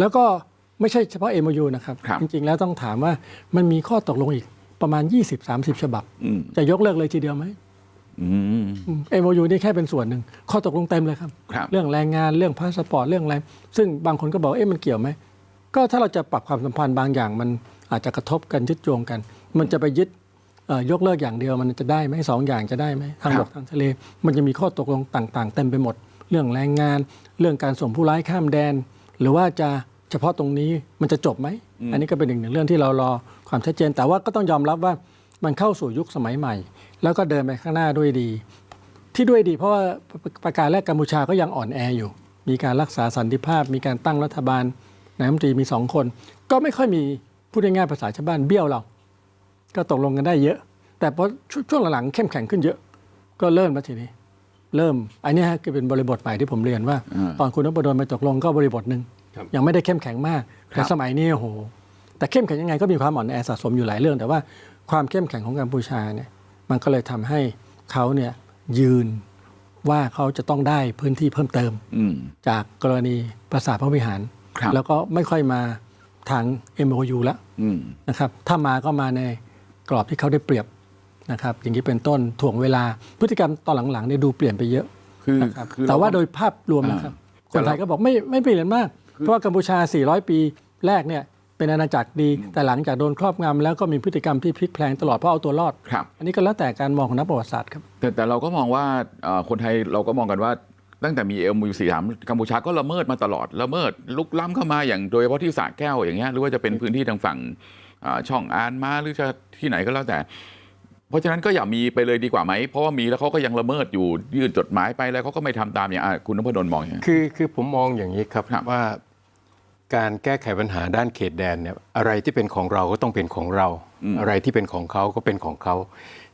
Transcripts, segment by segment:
แล้วก็ไม่ใช่เฉพาะ MOU นะครับ ครับ จริง ๆ แล้วต้องถามว่ามันมีข้อตกลงอีกประมาณ 20-30 ฉบับ อืมจะยกเลิกเลยทีเดียวไหมอืม อืม MOU นี่แค่เป็นส่วนหนึ่ง ข้อตกลงเต็มเลยครับ ครับ เรื่องแรงงานเรื่องพาสปอร์ตเรื่องอะไร ซึ่งบางคนก็บอกเอ๊ะมันเกี่ยวไหม ก็ถ้าเราจะปรับความสัมพันธ์บางอย่างมันอาจจะกระทบกันยึดโยงกัน มันจะไปยึดเอ่อยกเลิกอย่างเดียวมันจะได้ไหมสองอย่างจะได้ไหมทางบกทางทะเล มันจะมีข้อตกลงต่าง ๆ เต็มไปหมด เรื่องแรงงาน เรื่องการส่งผู้ร้ายข้ามแดน หรือว่าจะ เฉพาะตรงนี้มันจะจบไหม อันนี้ก็เป็นอีกหนึ่งเรื่องที่เรารอความชัดเจน แต่ว่าก็ต้องยอมรับว่ามันเข้าสู่ยุคสมัยใหม่ แล้วก็เดินไปข้างหน้าด้วยดี ที่ด้วยดีเพราะว่าประการแรกกัมพูชาก็ยังอ่อนแออยู่ มีการรักษาสันติภาพ มีการตั้งรัฐบาลนายกรัฐมนตรีมีสองคน ก็ไม่ค่อยมีพูดง่ายๆภาษาชาวบ้านเบี้ยวเรา ก็ตกลงกันได้เยอะ แต่พอชช่วงหลังๆเข้มแข็งขึ้นเยอะ ก็เริ่มมาทีนี้ เริ่ม อันนี้ฮะคือเป็นบริบทใหม่ที่ผมเรียนว่าอ่าตอนคุณนพดลไปตกลงก็บริบทหนึ่งครับ ยังไม่ได้เข้มแข็งมากครัแต่บสมัยนี้โอ้โหแต่เข้มแข็งยังไงก็มีความอ่อนแอสะสมอยู่หลายเรื่อง แต่ว่าความเข้มแข็งของกัมพูชาเนี่ยมันก็เลยทำให้เขาเนี่ยยืนว่าเขาจะต้องได้พื้นที่เพิ่มเติมอืมจากกรณีปราสาทพระวิหารครับแล้วก็ไม่ค่อยมาทาง MOU แล้วอืมนะครับถ้ามาก็มาในกรอบที่เขาได้เปรียบนะครับอย่างนี้เป็นต้นถ่วงเวลาพฤติกรรมตอนหลังๆเนี่ยดูเปลี่ยนไปเยอะคือนะครับคือแต่ว่าเรก็โดยภาพรวมนะครับอ่าคนไทยก็บอกไม่ไม่เปลี่ยนมาก เพราะว่ากัมพูชา 400 ปีแรกเนี่ยเป็นอาณาจักรดี แต่หลังจากโดนครอบงำแล้วก็มีพฤติกรรมที่พลิกแพลงตลอดเพราะเอาตัวรอด ครับ อันนี้ก็แล้วแต่การมองของนักประวัติศาสตร์ครับ แต่แต่เราก็มองว่าเอ่อคนไทยเราก็มองกันว่าตั้งแต่มีเอ็มยูสี่สามกัมพูชาก็ละเมิดมาตลอดละเมิดลุกล้ำเข้ามาอย่างโดยเฉพาะที่สระแก้วอย่างเงี้ยหรือว่าจะเป็นพื้นที่ทางฝั่งอ่าช่องอานมาหรือจะที่ไหนก็แล้วแต่ เพราะฉะนั้นก็อย่ามีไปเลยดีกว่าไหมเพราะว่ามีแล้วเขาก็ยังละเมิดอยู่ยื่นจดหมายไปแล้วเขาก็ไม่ทำตามอย่างอะคุณนพดลมองอย่างไง คือคือผมมองอย่างนี้ครับครับ ว่า การแก้ไขปัญหาด้านเขตแดนเนี่ยอะไรที่เป็นของเราก็ต้องเป็นของเรา อะไรที่เป็นของเขาก็เป็นของเขา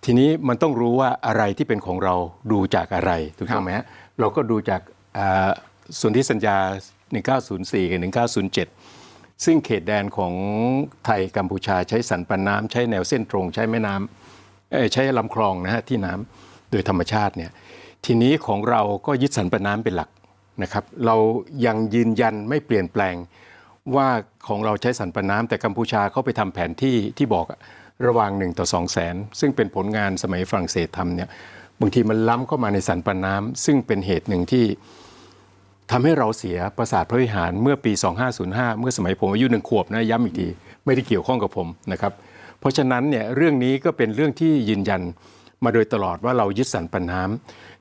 ทีนี้มันต้องรู้ว่าอะไรที่เป็นของเราดูจากอะไรถูกต้องไหมฮะเราก็ดูจากอ่าส่วนที่สัญญา 1904 กับ 1907 ซึ่งเขตแดนของไทยกัมพูชาใช้สันปันน้ำใช้แนวเส้นตรง ใช้แม่น้ำเอ่อใช้ลำคลองนะฮะที่น้ำโดยธรรมชาติเนี่ยทีนี้ของเราก็ยึดสันปันน้ำเป็นหลัก นะครับเรายังยืนยันไม่เปลี่ยนแปลงว่าของเราใช้สันปน้ำแต่กัมพูชาเขาไปทำแผนที่ที่บอกอะระหว่าง1ต่อ2แสนซึ่งเป็นผลงานสมัยฝรั่งเศสทำเนี่ยบางทีมันล้ำเข้ามาในสันปน้ำซึ่งเป็นเหตุหนึ่งที่ทำให้เราเสียปราสาทพระวิหารเมื่อปี 2505 เมื่อสมัยผมอายุหนึ่งขวบนะย้ำอีกทีไม่ได้เกี่ยวข้องกับผมนะครับ เพราะฉะนั้นเนี่ยเรื่องนี้ก็เป็นเรื่องที่ยืนยันมาโดยตลอดว่าเรายึดสันปันน้